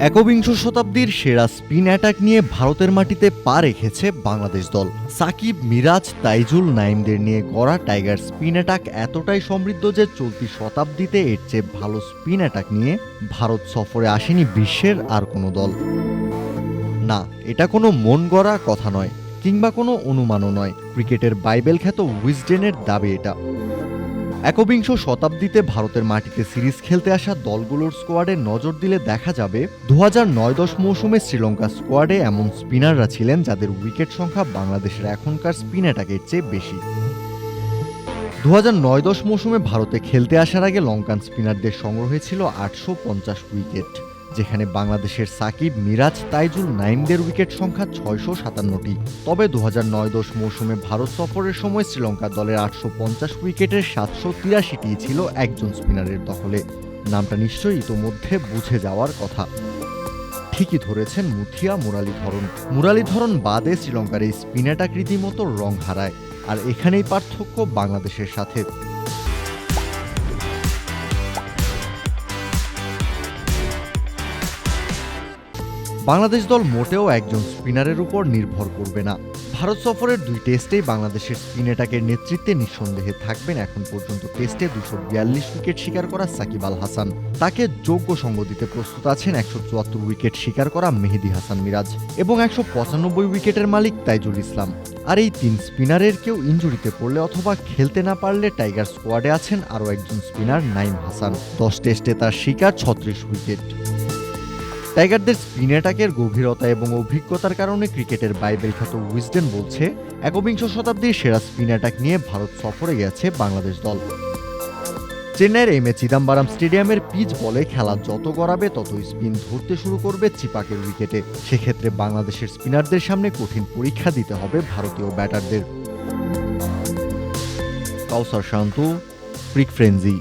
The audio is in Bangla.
একবিংশ শতাব্দীর সেরা স্পিন অ্যাটাক নিয়ে ভারতের মাটিতে পা রেখেছে বাংলাদেশ দল। সাকিব, মিরাজ, তাইজুল নাইমদের নিয়ে গড়া টাইগার স্পিন অ্যাটাক এতটাই সমৃদ্ধ যে চলতি শতাব্দীতে এর চেয়ে ভালো স্পিন অ্যাটাক নিয়ে ভারত সফরে আসেনি বিশ্বের আর কোনো দল। না, এটা কোনো মন গড়া কথা নয়, কিংবা কোনো অনুমানও নয়। ক্রিকেটের বাইবেল খ্যাত উইজডেনের দাবি এটা। একবিংশ শতাব্দীতে ভারতের মাটিতে সিরিজ খেলতে আসা দলগুলোর স্কোয়াডে নজর দিলে দেখা যাবে দু হাজার নয় দশ মৌসুমে শ্রীলঙ্কা স্কোয়াডে এমন স্পিনাররা ছিলেন যাদের উইকেট সংখ্যা বাংলাদেশের এখনকার স্পিন অ্যাটাকের চেয়ে বেশি। দু হাজার নয় দশ মৌসুমে ভারতে খেলতে আসার আগে লঙ্কান স্পিনারদের সংগ্রহে ছিল আটশো পঞ্চাশ উইকেট। যেখানে বাংলাদেশের সাকিব, মিরাজ, তাইজুল নাইমদের উইকেট সংখ্যা ছয়শো সাতান্নটি। তবে দু নয় দশ মৌসুমে ভারত সফরের সময় শ্রীলঙ্কা দলের আটশো পঞ্চাশ উইকেটের সাতশো তিরাশিটি ছিল একজন স্পিনারের দখলে। নামটা নিশ্চয়ই ইতোমধ্যে বুঝে যাওয়ার কথা। ঠিকই ধরেছেন মুথিয়া মুরালীধরন। মুরালীধরন বাদে শ্রীলঙ্কার এই স্পিন অ্যাটাক রীতিমতো রং হারায়। আর এখানেই পার্থক্য বাংলাদেশের সাথে। বাংলাদেশ দল মোটেও একজন স্পিনারের উপর নির্ভর করবে না। ভারত সফরের দুই টেস্টেই বাংলাদেশের স্পিন অ্যাটাকের নেতৃত্বে নিঃসন্দেহে থাকবেন এখন পর্যন্ত টেস্টে দুশো বিয়াল্লিশ উইকেট শিকার করা সাকিব আল হাসান। তাকে যোগ্য সঙ্গ দিতে প্রস্তুত আছেন একশো চুয়াত্তর উইকেট শিকার করা মেহেদি হাসান মিরাজ এবং একশো পঁচানব্বই উইকেটের মালিক তাইজুল ইসলাম। আর এই তিন স্পিনারের কেউ ইঞ্জুরিতে পড়লে অথবা খেলতে না পারলে টাইগার স্কোয়াডে আছেন আরও একজন স্পিনার নাইম হাসান। দশ টেস্টে তার শিকার ছত্রিশ উইকেট। টাইগারদের স্পিন অ্যাটাকের গভীরতা এবং অভিজ্ঞতার কারণে ক্রিকেটের বাইবেল খ্যাত উইজডেন বলছে একবিংশ শতাব্দীর সেরা স্পিন অ্যাটাক নিয়ে ভারত সফরে গেছে বাংলাদেশ দল। চেন্নাইয়ের এম এ চিদাম্বারাম স্টেডিয়ামের পিচ বলে খেলা যত গড়াবে তত স্পিন ধরতে শুরু করবে চিপাকের উইকেটে। সেক্ষেত্রে বাংলাদেশের স্পিনারদের সামনে কঠিন পরীক্ষা দিতে হবে ভারতীয় ব্যাটারদের। কাউসার শান্ত ক্রিক ফ্রেঞ্জি